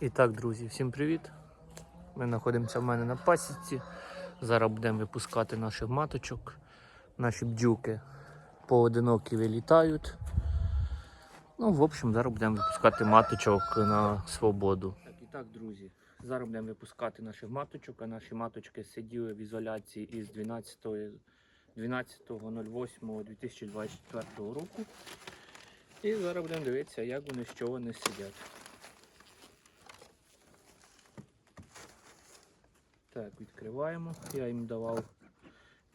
І так, друзі, всім привіт! Ми знаходимося в мене на пасіці. Зараз будемо випускати наших маточок. Наші бджілки поодинокі вилітають. Ну, в общем, зараз будемо випускати маточок на свободу. Так, і так, друзі, зараз будемо випускати наших маточок, а наші маточки сиділи в ізоляції із 12 12.08.2024 року. І зараз будемо дивитися, як вони, що вони сидять. Так, відкриваємо. Я їм давав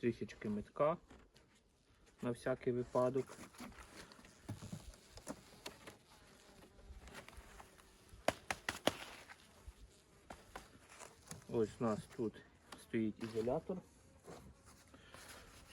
трішечки метка на всякий випадок. Ось у нас тут стоїть ізолятор.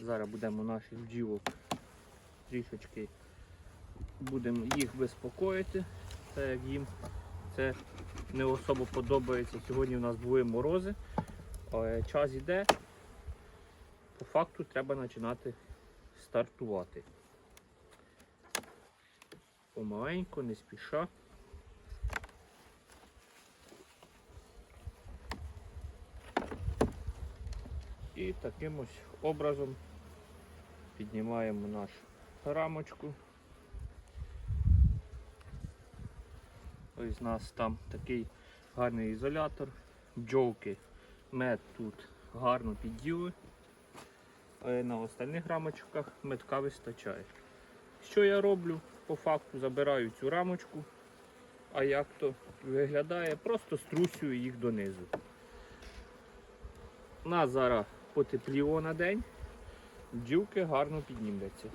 Зараз будемо наших бджілок трішечки будемо їх безпокоїти, так як їм це не особо подобається. Сьогодні у нас були морози, час іде. По факту треба починати стартувати. Помаленьку, не спіша. І таким ось образом піднімаємо нашу рамочку. Ось у нас там такий гарний ізолятор, бджолки, мед тут гарно підділи. Але на остальних рамочках медка вистачає. Що я роблю? По факту забираю цю рамочку, а як то виглядає, просто струсюю їх донизу. У нас зараз потепліло на день, бджілки гарно піднімляться.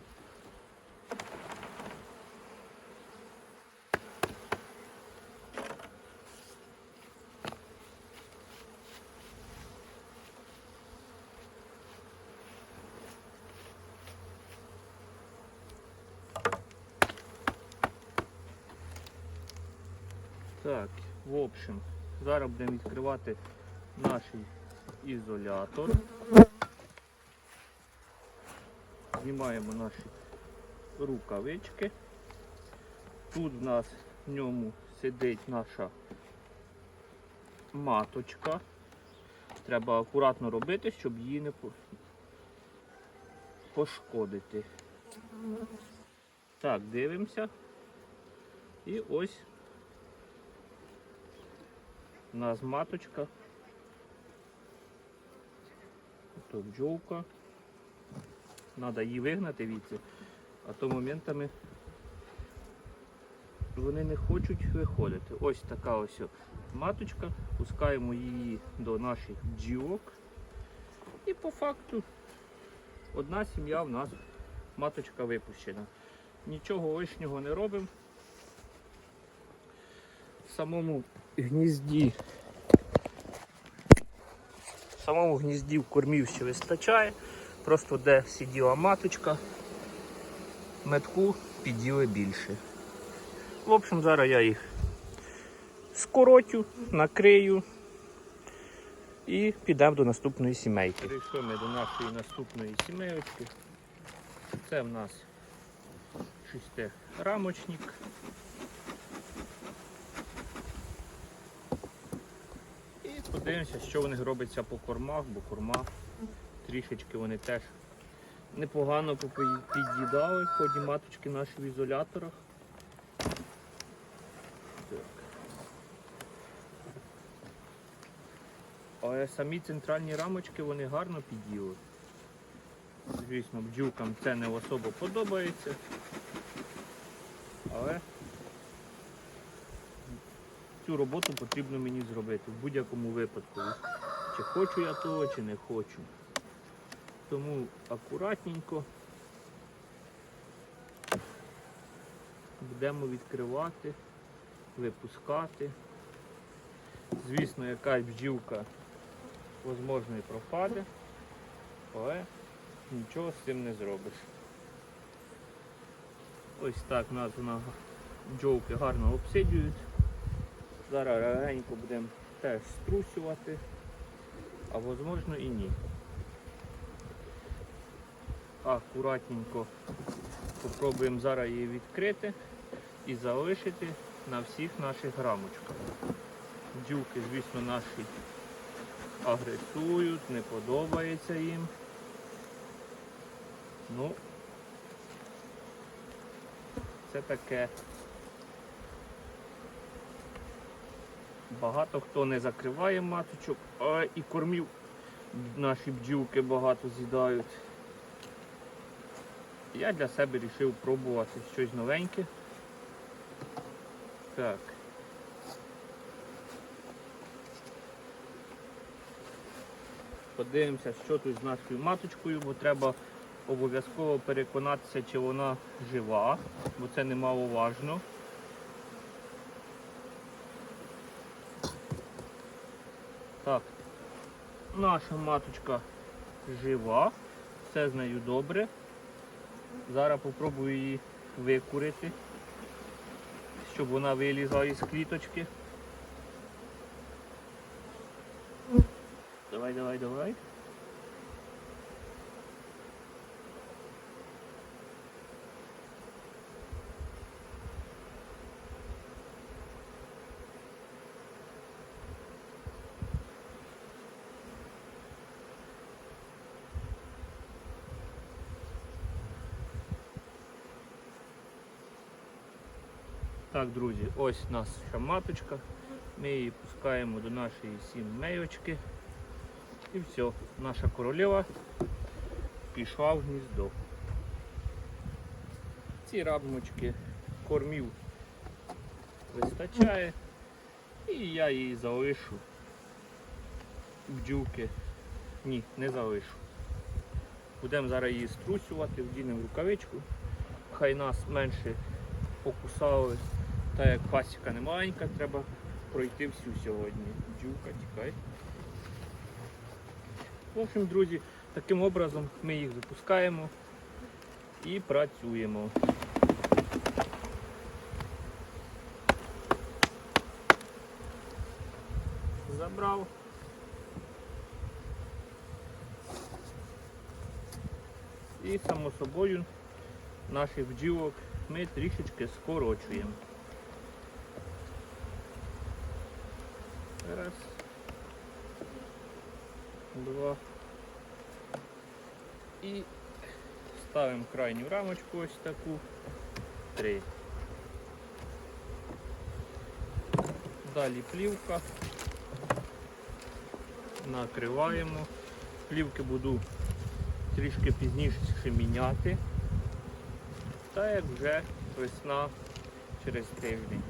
Так, в общем, зараз будемо відкривати наш ізолятор. Знімаємо наші рукавички. Тут в нас в ньому сидить наша маточка. Треба акуратно робити, щоб її не пошкодити. Так, дивимося. І ось у нас маточка. То бджолка. Треба її вигнати віці, а то моментами вони не хочуть виходити. Ось така ось маточка. Пускаємо її до наших бджілок. І по факту одна сім'я в нас маточка випущена. Нічого лишнього не робимо. Самому гнізді. Самому гнізді в кормів ще вистачає. Просто де сиділа маточка, метку піділи більше. В общем, зараз я їх скоротю, накрию і підемо до наступної сімейки. Прийшли ми до нашої наступної сімейки. Це в нас шестирамочник. Подивимося, що вони робиться по кормах, бо корма трішечки вони теж непогано під'їдали ході маточки наші в ізоляторах. Але самі центральні рамочки вони гарно під'їли. Звісно, бджілкам це не особо подобається. Але цю роботу потрібно мені зробити в будь-якому випадку. Чи хочу я того, чи не хочу. Тому акуратненько будемо відкривати, випускати. Звісно, якась бджілка можливо і пропаде, але нічого з цим не зробиш. Ось так нас вона бджолки гарно обсидюють. Зараз регенько будемо теж струсювати, а можливо і ні. Акуратненько попробуємо зараз її відкрити і залишити на всіх наших рамочках. Бджілки, звісно, наші агресують, не подобається їм. Ну, це таке. Багато хто не закриває маточок, а і кормів наші бджілки багато з'їдають. Я для себе вирішив пробувати щось новеньке. Так. Подивимося, що тут з нашою маточкою, бо треба обов'язково переконатися, чи вона жива, бо це немаловажно. Так, наша маточка жива, все з нею добре. Зараз попробую її викурити, щоб вона вилізла із кліточки. Давай, давай, давай. Так, друзі, ось наша маточка. Ми її пускаємо до нашої сімейочки. І все, наша королева пішла в гніздо. Ці рамочки кормів вистачає. І я її залишу. Бджілки. Ні, не залишу. Будемо зараз її струсювати, вдінемо рукавичку. Хай нас менше покусали. Та як пасіка не маленька, треба пройти всю сьогодні. Бджілка, тікай. В общем, друзі, таким образом ми їх запускаємо і працюємо. Забрав. І само собою наших бджілок ми трішечки скорочуємо. Два. І ставимо крайню рамочку ось таку. Три. Далі плівка. Накриваємо. Плівки буду трішки пізніше міняти. Та як вже весна через тиждень.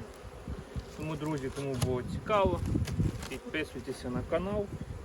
Тому, друзі, кому було цікаво, підписуйтеся на канал